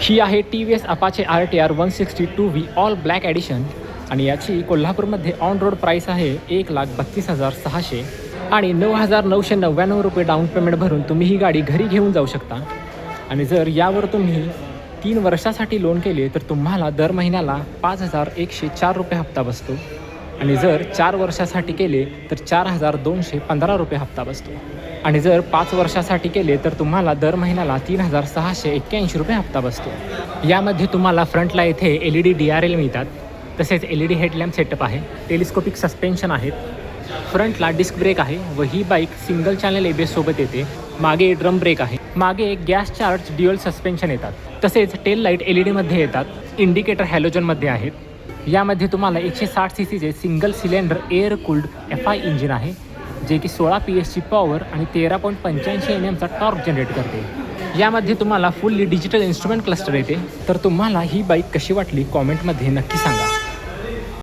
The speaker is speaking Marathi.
ही आहे T V S Apache R T R one sixty two V all black edition आणि याची कोल्हापूरमध्ये ऑन रोड प्राईस आहे एक लाख बत्तीस हजार सहाशे. आणि नऊ हजार नऊशे नव्याण्णव रुपये डाऊन पेमेंट भरून तुम्ही ही गाडी घरी घेऊन जाऊ शकता. आणि जर यावर तुम्ही तीन वर्षासाठी लोन केले तर तुम्हाला दर महिन्याला पाच हजार एकशे चार रुपये हप्ता बसतो. आणि जर चार वर्षासाठी केले तर चार हजार दोनशे पंधरा रुपये हप्ता बसतो. आणि जर पाच वर्षासाठी केले तर तुम्हाला दर महिन्याला तीन हजार सहाशे एक्क्याऐंशी रुपये हप्ता बसतो. यामध्ये तुम्हाला फ्रंटला येथे L E D D R L मिळतात. तसेच L E D headlamp setup आहे टेलिस्कोपिक सस्पेन्शन आहेत. फ्रंटला डिस्क ब्रेक आहे व ही बाईक सिंगल चॅनल ए सोबत येते. मागे ड्रम ब्रेक आहे. मागे गॅस चार्ज ड्युअल सस्पेन्शन येतात. तसेच टेल लाइट एल ई डीमध्ये येतात. इंडिकेटर हॅलोजनमध्ये आहेत. यामध्ये तुम्हाला एकशे साठ सी सीचे single cylinder air cooled F I engine आहे जे की सोळा पी एसची पॉवर आणि तेरा पॉईंट पंच्याऐंशी एम एमचा टॉर्क जनरेट करते. यामध्ये तुम्हाला फुल्ली डिजिटल इन्स्ट्रुमेंट क्लस्टर येते. तर तुम्हाला ही बाईक कशी वाटली कॉमेंटमध्ये नक्की सांगा.